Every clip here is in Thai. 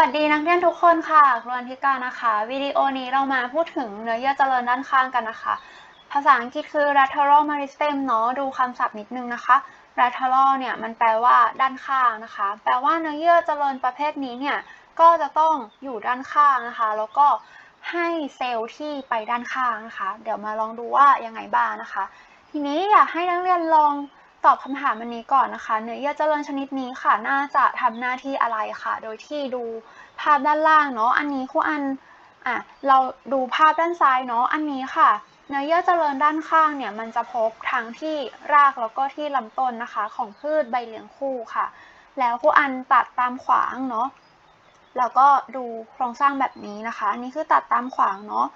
วัสดีนักเรียนทุกคนค่ะครวนทิกานะคะวิดีโอนี้เรามาพูดถึงเนื้อเยื่อเจริญด้านข้างกันนะคะ ภาษาอังกฤษคือ lateral meristem เนาะดูคำศัพท์นิดนึงนะคะ lateral เนี่ยมันแปลว่าด้านข้างนะคะ แปลว่าเนื้อเยื่อเจริญประเภทนี้เนี่ยก็จะต้องอยู่ด้านข้างนะคะ แล้วก็ให้เซลล์ที่ไปด้านข้างนะคะ เดี๋ยวมาลองดูว่ายังไงบ้างนะคะ ทีนี้อยากให้นักเรียนลอง ตอบคำถามอันนี้ก่อนนะคะ เนื้อเยื่อเจริญชนิดนี้ค่ะ น่าจะทำหน้าที่อะไรค่ะ โดยที่ดูภาพด้านล่างเนาะ อันนี้ครูอันอะเราดูภาพด้านซ้ายเนาะ อันนี้ค่ะ เนื้อเยื่อเจริญด้านข้างเนี่ย มันจะพบทั้งที่รากแล้วก็ที่ลำต้นนะคะ ของพืชใบเหลี้ยงคู่ค่ะ แล้วครูอันตัดตามขวางเนาะ แล้วก็ดูโครงสร้างแบบนี้นะคะ อันนี้คือตัดตามขวางเนาะ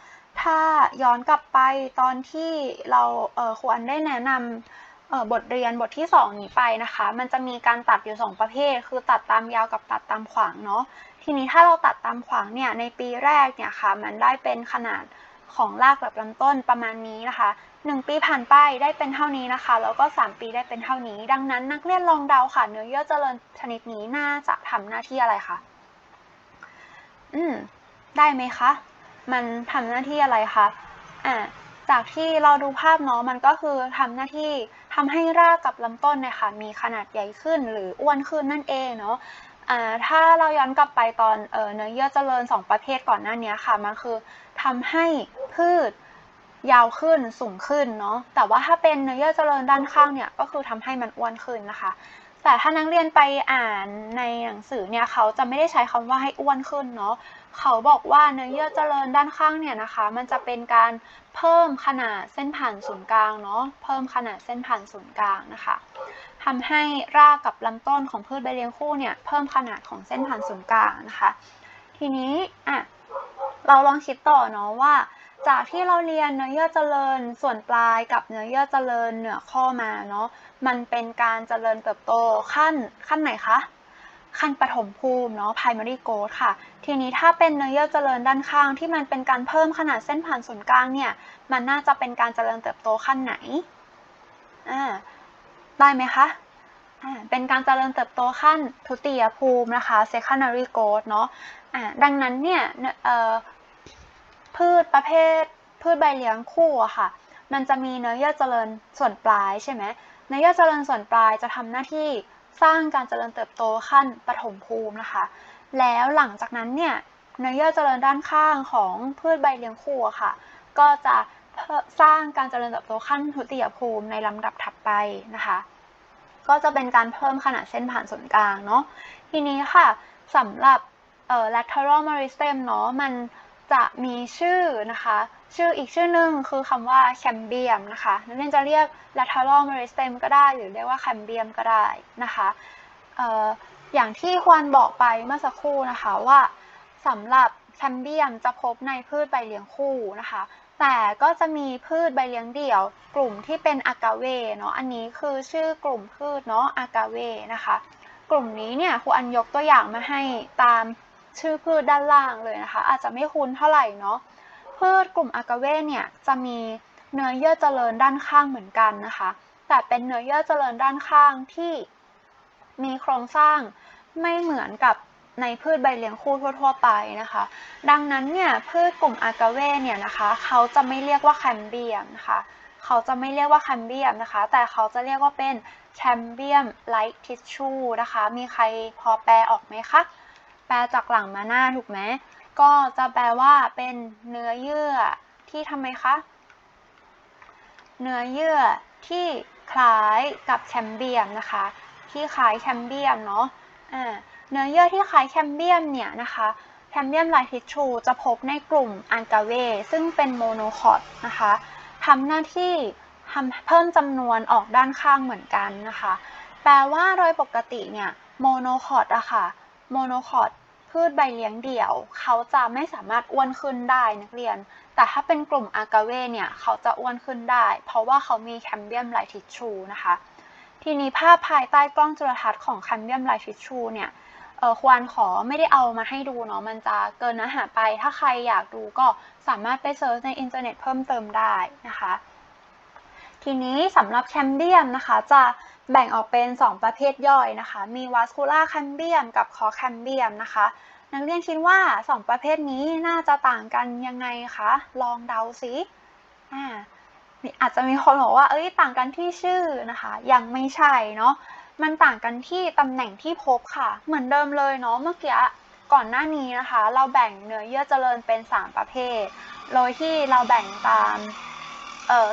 ถ้าย้อนกลับไปตอนที่เราเออครูอันได้แนะนำ บทเรียนบทที่ 2 นี้ไปนะคะ มันจะมีการตัดอยู่ 2 ประเภท คือตัดตามยาวกับตัดตามขวางเนาะทีนี้ถ้าเราตัดตามขวางเนี่ยในปีแรกเนี่ยค่ะมันได้เป็นขนาดของรากแบบลำต้นประมาณนี้นะคะ 1 ปีผ่านไปได้เป็นเท่านี้นะคะ แล้วก็ 3 ปีได้เป็นเท่านี้ ดังนั้นนักเรียนลองเดาค่ะ เนื้อเยื่อเจริญชนิดนี้น่าจะทำหน้าที่อะไรคะอืมได้ไหมคะ มันทำหน้าที่อะไรคะอ่าจากที่เราดูภาพเนาะมันก็คือทำหน้าที่ ทำให้รากกับลำต้นเนี่ยค่ะมีขนาดใหญ่ขึ้นหรืออ้วนขึ้นนั่นเองเนาะถ้าเราย้อนกลับไปตอนเเนื้อเยื่อเจริญ 2 ประเภทก่อนหน้านี้ค่ะมันคือทำให้พืชยาวขึ้นสูงขึ้นเนาะแต่ว่าถ้าเป็นเนื้อเยื่อเจริญด้านข้างเนี่ยก็คือทำให้มันอ้วนขึ้นนะคะแต่ถ้านักเรียนไปอ่านในหนังสือเนี่ยเขาจะไม่ได้ใช้คำว่าให้อ้วนขึ้นเนาะ เขาบอกว่าเนื้อเยื่อเจริญด้านข้างเนี่ยนะคะ มันจะเป็นการเพิ่มขนาดเส้นผ่านศูนย์กลางเนาะเพิ่มขนาดเส้นผ่านศูนย์กลางนะคะทำให้รากกับลำต้นของพืชใบเลี้ยงคู่เนี่ยเพิ่มขนาดของเส้นผ่านศูนย์กลางนะคะ ทีนี้อะเราลองคิดต่อเนาะว่า จากที่เราเรียนเนื้อเยื่อเจริญส่วนปลายกับเนื้อเยื่อเจริญเหนือข้อมาเนาะมันเป็นการเจริญเติบโตขั้นขั้นไหนคะ ขั้นปฐมภูมิเนาะ primary growth ค่ะ ทีนี้ถ้าเป็นเนื้อเยื่อเจริญด้านข้างที่มันเป็นการเพิ่มขนาดเส้นผ่านศูนย์กลางเนี่ย มันน่าจะเป็นการเจริญเติบโตขั้นไหน อ่า ได้ไหมคะเป็นการเจริญเติบโตขั้นทุติยภูมินะคะ secondary growth เนาะอ่าดังนั้นเนี่ยพืชประเภทพืชใบเลี้ยงคู่อะค่ะ มันจะมีเนื้อเยื่อเจริญส่วนปลายใช่ไหมเนื้อเยื่อเจริญส่วนปลายจะทำหน้าที่ สร้างการเจริญเติบโตขั้นปฐมภูมินะคะ แล้วหลังจากนั้นเนี่ยเนื้อเยื่อเจริญด้านข้างของพืชใบเลี้ยงคู่ค่ะ ก็จะสร้างการเจริญเติบโตขั้นทุติยภูมิในลำดับถัดไปนะคะ ก็จะเป็นการเพิ่มขนาดเส้นผ่านศูนย์กลางเนาะทีนี้ค่ะสำหรับเอ่อ lateral meristem เนาะมันจะมีชื่อนะคะ ชื่ออีกชื่อหนึ่งคือคำว่า cambium นะคะนักเรียนจะเรียก lateral meristem ก็ได้ หรือเรียกว่า cambium ก็ได้นะคะเอ่ออย่างที่ควรบอกไปเมื่อสักครู่นะคะว่าสำหรับแคมเบียมจะพบในพืชใบเลี้ยงคู่นะคะ แต่ก็จะมีพืชใบเลี้ยงเดี่ยว กลุ่มที่เป็นอากาเวเนาะ อันนี้คือชื่อกลุ่มพืชเนาะอากาเวนะคะ กลุ่มนี้เนี่ยครูอันยกตัวอย่างมาให้ตามชื่อพืชด้านล่างเลยนะคะ อาจจะไม่คุ้นเท่าไหร่เนาะ พืชกลุ่มอากาเวเนี่ยจะมีเนื้อเยื่อเจริญด้านข้างเหมือนกันนะคะ แต่เป็นเนื้อเยื่อเจริญด้านข้างที่มีโครงสร้างไม่เหมือนกับในพืชใบเลี้ยงคู่ทั่ว ๆ ไปนะคะ ดังนั้นเนี่ยพืชกลุ่มอากาเวเนี่ยนะคะเขาจะไม่เรียกว่าแคมเบียมนะคะเขาจะไม่เรียกว่าแคมเบียมนะคะ แต่เขาจะเรียกว่าเป็นแคมเบียมไลท์ทิชชูนะคะ มีใครพอแปลออกไหมคะ แปลจากหลังมาหน้าถูกไหม ก็จะแปลว่าเป็นเนื้อเยื่อที่ทำไมคะ เนื้อเยื่อที่คล้ายกับแคมเบียมนะคะ ที่คล้ายแคมเบียมเนาะเนื้อเยื่อที่คล้ายแคมเบียมเนี่ยนะคะแคมเบียมไลทิชชูจะพบในกลุ่มอันกาเว ซึ่งเป็นโมโนคอตนะคะทำหน้าที่ทำเพิ่มจำนวนออกด้านข้างเหมือนกันนะคะ แปลว่าโดยปกติเนี่ยโมโนคอตอะค่ะโมโนคอต พืชใบเลี้ยงเดี่ยว เขาจะไม่สามารถอ้วนขึ้นได้นักเรียน แต่ถ้าเป็นกลุ่มอากาเวเนี่ยเขาจะอ้วนขึ้นได้ เพราะว่าเขามีแคมเบียมไลทิชชูนะคะ ทีนี้ภาพภายใต้กล้องจุลทรรศน์ของแคมเบียมไลทิชชูเนี่ยเออควรขอไม่ได้เอามาให้ดูเนาะมันจะเกินเนื้อหาไป ถ้าใครอยากดูก็สามารถไปเซิร์ชในอินเทอร์เน็ตเพิ่มเติมได้นะคะ ทีนี้สำหรับแคมเบียมนะคะจะ แบ่งออกเป็น 2 ประเภทย่อยนะคะ มีวัสคูล่าแคมเบียมกับคอแคมเบียมนะคะ นักเรียนคิดว่า 2 ประเภทนี้น่าจะต่างกันยังไงคะ ลองเดาสิอ่าอาจจะมีคนบอกว่า เอ้ย ต่างกันที่ชื่อนะคะ ยังไม่ใช่เนาะ มันต่างกันที่ตำแหน่งที่พบค่ะ เหมือนเดิมเลยเนาะ เมื่อกี้ก่อนหน้านี้นะคะ เราแบ่งเนื้อเยื่อเจริญเป็น 3 ประเภท โดยที่เราแบ่งตาม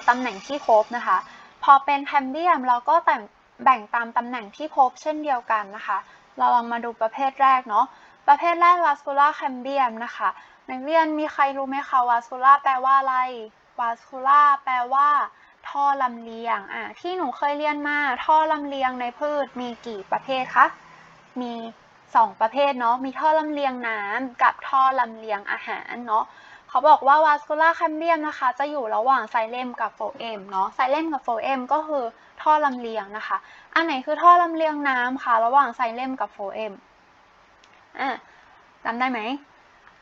ตำแหน่งที่พบนะคะ พอเป็นแคมเบียมเราก็แต่ แบ่งตามตำแหน่งที่พบเช่นเดียวกันนะคะ เราลองมาดูประเภทแรกเนาะ ประเภทแรก vascular cambium นะคะ นักเรียนมีใครรู้ไหมคะ vascular แปลว่าอะไร vascular แปลว่า ท่อลำเลียง อะ ที่หนูเคยเรียนมา ท่อลำเลียงในพืชมีกี่ประเภทคะ มี 2 ประเภทเนาะ มีท่อลำเลียงน้ำกับท่อลำเลียงอาหารเนาะเขาบอกว่า vascular cambium นะคะ จะอยู่ระหว่างไซเลมกับโฟเอมเนาะ ไซเลมกับโฟเอมก็คือ ท่อลำเลียงนะคะ อันไหนคือท่อลำเลียงน้ำคะระหว่างไซเลมกับโฟเอมอะจำได้ไหม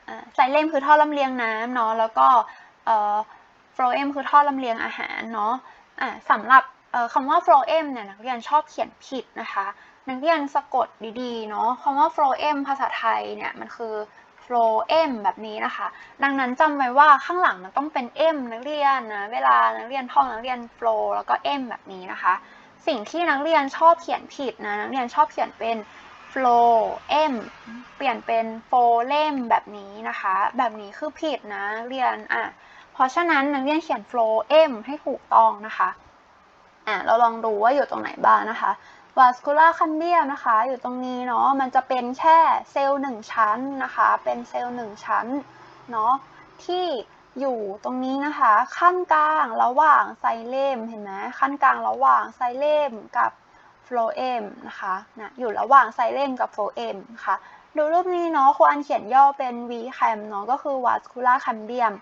อ่าไซเลมคือท่อลำเลียงน้ำเนาะ แล้วก็เอ่อโฟเอมคือท่อลำเลียงอาหารเนาะอะสำหรับคำว่าโฟเอมเนี่ยนักเรียนชอบเขียนผิดนะคะ นักเรียนสะกดดีๆเนาะคำว่าโฟเอมภาษาไทยเนี่ยมันคือ โฟเอมแบบนี้นะคะ ดังนั้นจำไว้ว่าข้างหลังมันต้องเป็นเอมนักเรียนนะ เวลานักเรียนท่องนักเรียนโฟแล้วก็เอมแบบนี้นะคะ สิ่งที่นักเรียนชอบเขียนผิดนะ นักเรียนชอบเขียนเป็น flow m เปลี่ยนเป็น f o l e m แบบนี้นะคะ แบบนี้คือผิดนะนักเรียนอะ เพราะฉะนั้นนักเรียนเขียน flow m ให้ถูกต้องนะคะอะเราลองดูว่าอยู่ตรงไหนบ้างนะคะ vascular cambium นะคะ อยู่ตรงนี้เนาะมันจะเป็นแค่เซลล์หนึ่งชั้นนะคะ เป็นเซลล์หนึ่งชั้นเนาะที่อยู่ตรงนี้นะคะ ขั้นกลางระหว่างไซเลมเห็นไหมขั้นกลางระหว่างไซเลมกับโฟลเอมนะคะนะอยู่ระหว่างไซเลมกับโฟลเอมค่ะดูรูปนี้เนาะครูอันเขียนย่อเป็น V cam เนาะก็คือ vascular cambium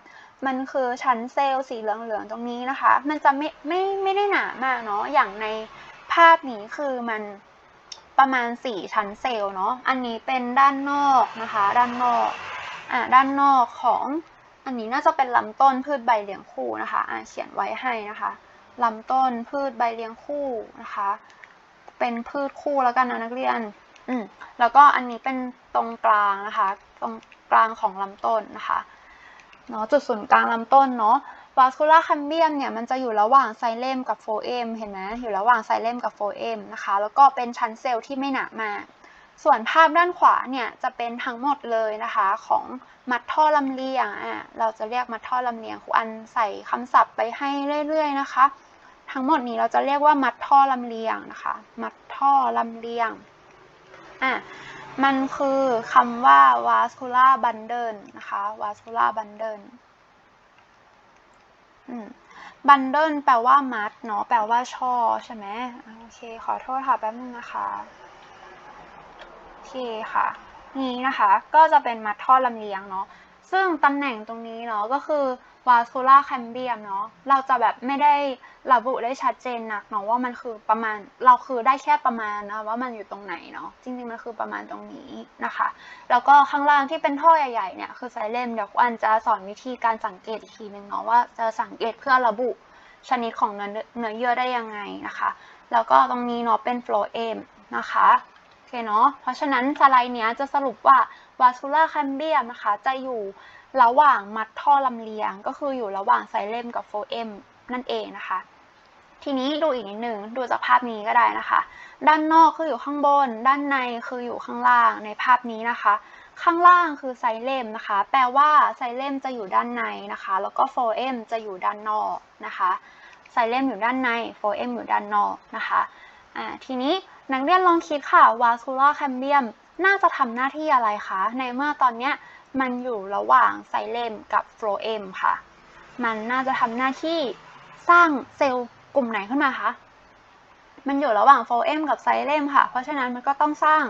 มันคือชั้นเซลล์สีเหลืองๆตรงนี้นะคะ มันจะไม่ไม่ไม่ได้หนามากเนาะอย่างใน ภาพนี้คือมันประมาณ 4 ชั้นเซลล์เนาะ อันนี้เป็นด้านนอกนะคะ ด้านนอก อ่า ด้านนอกของอันนี้น่าจะเป็นลำต้นพืชใบเลี้ยงคู่นะคะ อ่า เขียนไว้ให้นะคะ ลำต้นพืชใบเลี้ยงคู่นะคะ เป็นพืชคู่แล้วกันนะนักเรียน อืมแล้วก็อันนี้เป็นตรงกลางนะคะ ตรงกลางของลำต้นนะคะ เนาะ จุดศูนย์กลางลำต้นเนาะ vascular cambium เนี่ยมันจะอยู่ระหว่างไซเลมกับโฟเอมเห็นไหมอยู่ระหว่างไซเลมกับโฟเอมนะคะ แล้วก็เป็นชั้นเซลล์ที่ไม่หนามากส่วนภาพด้านขวาเนี่ยจะเป็นทั้งหมดเลยนะคะของมัดท่อลำเลียงอะเราจะเรียกมัดท่อลำเลียงครูอันใส่คำศัพท์ไปให้เรื่อย ๆ นะคะ ทั้งหมดนี้เราจะเรียกว่ามัดท่อลำเลียงนะคะ มัดท่อลำเลียงอะมันคือคำว่า vascular bundle นะคะ vascular bundle บันเดิลแปลว่ามัดเนาะ แปลว่าช่อใช่ไหมโอเค ขอโทษค่ะแป๊บนึงนะคะ โอเคค่ะ นี้นะคะ ก็จะเป็นมัดท่อลำเลียงเนาะ ซึ่งตำแหน่งตรงนี้เนาะก็คือ vascular cambium เนาะเราจะแบบไม่ได้ระบุได้ชัดเจนนักเนาะว่ามันคือประมาณเราคือได้แค่ประมาณนะว่ามันอยู่ตรงไหนเนาะจริงๆมันคือประมาณตรงนี้นะคะ แล้วก็ข้างล่างที่เป็นท่อใหญ่ๆเนี่ยคือไซเลมเดี๋ยวอันจะสอนวิธีการสังเกตอีกทีนึงเนาะว่าจะสังเกตเพื่อระบุชนิดของเนื้อเนื้อเยื่อได้ยังไงนะคะ แล้วก็ตรงนี้เนาะเป็น phloem นะคะโอเคเนาะเพราะฉะนั้นสไลด์เนี้ยจะสรุปว่า vascular cambium นะคะจะอยู่ ระหว่างมัดท่อลำเลียง ก็คืออยู่ระหว่างไซเลมกับโฟเอมนั่นเองนะคะ ทีนี้ดูอีกนิดหนึ่งดูจากภาพนี้ก็ได้นะคะ ด้านนอกคืออยู่ข้างบน ด้านในคืออยู่ข้างล่างในภาพนี้นะคะ ข้างล่างคือไซเลมนะคะ แปลว่าไซเลมจะอยู่ด้านในนะคะ แล้วก็โฟเอมจะอยู่ด้านนอกนะคะไซเลมอยู่ด้านในโฟเอมอยู่ด้านนอกนะคะทีนี้นักเรียนลองคิดค่ะ vascular cambium น่าจะทำหน้าที่อะไรคะ ในเมื่อตอนเนี้ยมันอยู่ระหว่างไซเลมกับโฟเอมค่ะ มันน่าจะทำหน้าที่สร้างเซลล์กลุ่มไหนขึ้นมาคะ มันอยู่ระหว่างโฟเอมกับไซเลมค่ะ เพราะฉะนั้นมันก็ต้องสร้าง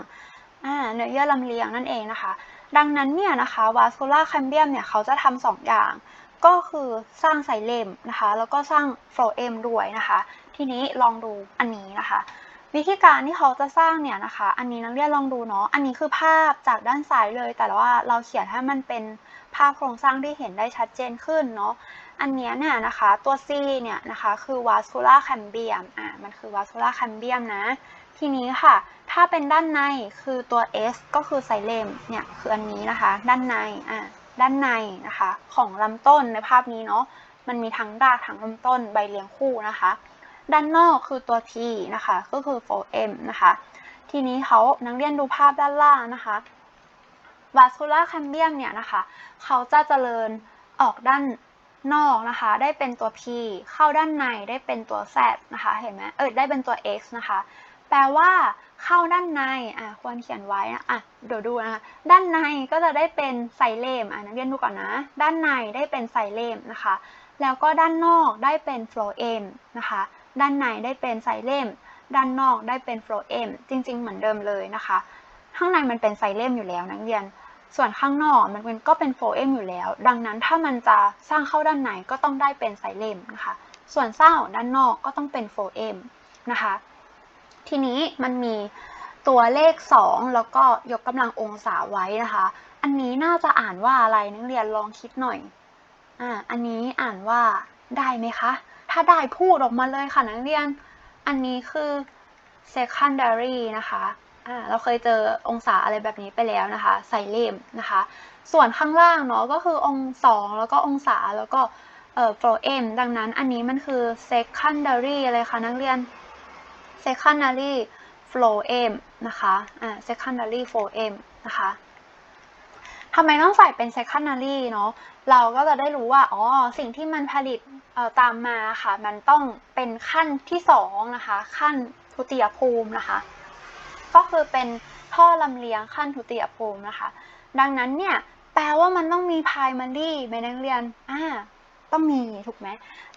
เนื้อเยื่อลำเลียงนั่นเองนะคะ ดังนั้นเนี่ยนะคะ vascular cambium เนี่ยเขาจะทำสองอย่าง ก็คือสร้างไซเลมนะคะ แล้วก็สร้างโฟเอมด้วยนะคะ ทีนี้ลองดูอันนี้นะคะ วิธีการที่เขาจะสร้างเนี่ยนะคะ อันนี้นักเรียนลองดูเนาะ อันนี้คือภาพจากด้านซ้ายเลย แต่ว่าเราเขียนให้มันเป็นภาพโครงสร้างที่เห็นได้ชัดเจนขึ้นเนาะ อันนี้เนี่ยนะคะ ตัว C เนี่ยนะคะ คือ vascular cambium อ่ามันคือ vascular cambium นะ ทีนี้ค่ะ ถ้าเป็นด้านในคือตัว S ก็คือไซเลมเนี่ยคืออันนี้นะคะ ด้านใน อะ ด้านในนะคะ ของลำต้นในภาพนี้เนาะ มันมีทั้งรากทั้งลำต้นใบเลี้ยงคู่นะคะ ด้านนอกคือตัว T นะคะ ก็คือ 4M นะคะ ทีนี้เขานักเรียนดูภาพด้านล่างนะคะ vascular cambium เนี่ยนะคะ เขาจะเจริญออกด้านนอกนะคะ ได้เป็นตัว P เข้าด้านในได้เป็นตัว Z นะคะ เห็นไหมเออได้เป็นตัว X นะคะ แปลว่าเข้าด้านใน อะ ควรเขียนไว้นะอะ เดี๋ยวดูนะคะ ด้านในก็จะได้เป็นไซเลม อะนักเรียนดูก่อนนะ ด้านในได้เป็นไซเลมนะคะ แล้วก็ด้านนอกได้เป็นโฟลเอมนะคะ ด้านในได้เป็นไซเลมด้านนอกได้เป็นโฟลเอมจริง ๆ เหมือนเดิมเลยนะคะ ข้างในมันเป็นไซเลมอยู่แล้วนักเรียน ส่วนข้างนอกมันเป็นก็เป็นโฟลเอมอยู่แล้ว ดังนั้นถ้ามันจะสร้างเข้าด้านในก็ต้องได้เป็นไซเลมนะคะ ส่วนสร้างออกด้านนอกก็ต้องเป็นโฟลเอมนะคะ ทีนี้มันมีตัวเลข 2 แล้วก็ยกกำลังองศาไว้นะคะ อันนี้น่าจะอ่านว่าอะไรนักเรียนลองคิดหน่อย อ่า อันนี้อ่านว่าได้ไหมคะ ถ้าได้พูดออกมาเลยค่ะนักเรียน อันนี้คือ secondary นะคะอ่าเราเคยเจอองศาอะไรแบบนี้ไปแล้วนะคะไซเลมนะคะ ส่วนข้างล่างเนาะก็คือองศาแล้วก็องศาแล้วก็เอ่อ floem ดังนั้นอันนี้มันคือ secondary อะไรคะนักเรียน secondary phloem นะคะอ่า secondary phloem นะคะ ทำไมต้องใส่เป็น secondary เนาะเราก็จะได้รู้ว่าอ๋อสิ่งที่มันผลิตตามมาค่ะ มันต้องเป็นขั้นที่สองนะคะ ขั้นทุติยภูมินะคะ ก็คือเป็นท่อลำเลียงขั้นทุติยภูมินะคะ ดังนั้นเนี่ยแปลว่ามันต้องมี primary ไหมนักเรียนอ่าต้องมีถูกไหม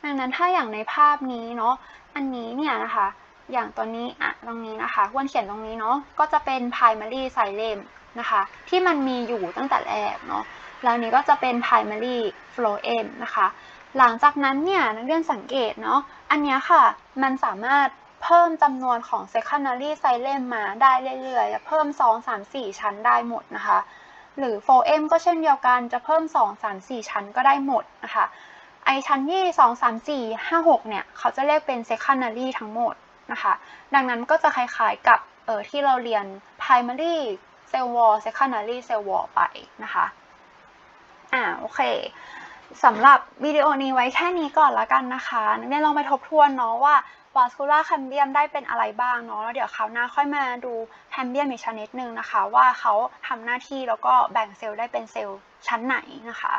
ดังนั้นถ้าอย่างในภาพนี้เนาะอันนี้เนี่ยนะคะ อย่างตัวนี้อะตรงนี้นะคะควรเขียนตรงนี้เนาะก็จะเป็น primary xylem นะคะ ที่มันมีอยู่ตั้งแต่แรกเนาะแล้วนี้ก็จะเป็น primary phloem นะคะ หลังจากนั้นเนี่ยนักเรียนสังเกตเนาะอันนี้ค่ะมันสามารถเพิ่มจำนวนของ secondary xylem มาได้เรื่อยๆเพิ่ม 2 3 4 ชั้นได้หมดนะคะ หรือ phloem ก็เช่นเดียวกันจะเพิ่ม 2 3 4 ชั้นก็ได้หมดนะคะไอชั้นที่ 2 3 4 5 6 เนี่ย เขาจะเรียกเป็น secondary ทั้งหมดนะคะ ดังนั้นก็จะคล้ายๆกับเออที่เราเรียน primary cell wall secondary cell wall ไปนะคะอ่าโอเคสำหรับวิดีโอนี้ไว้แค่นี้ก่อนละกันนะคะนักเรียนลองไปทบทวนเนาะว่าวาสคูล่าแคมเบียมได้เป็นอะไรบ้างเนาะแล้วเดี๋ยวคราวหน้าค่อยมาดูแคมเบียมอีกชนิดหนึ่งนะคะ ว่าเขาทำหน้าที่แล้วก็แบ่งเซลล์ได้เป็นเซลล์ชั้นไหนนะคะ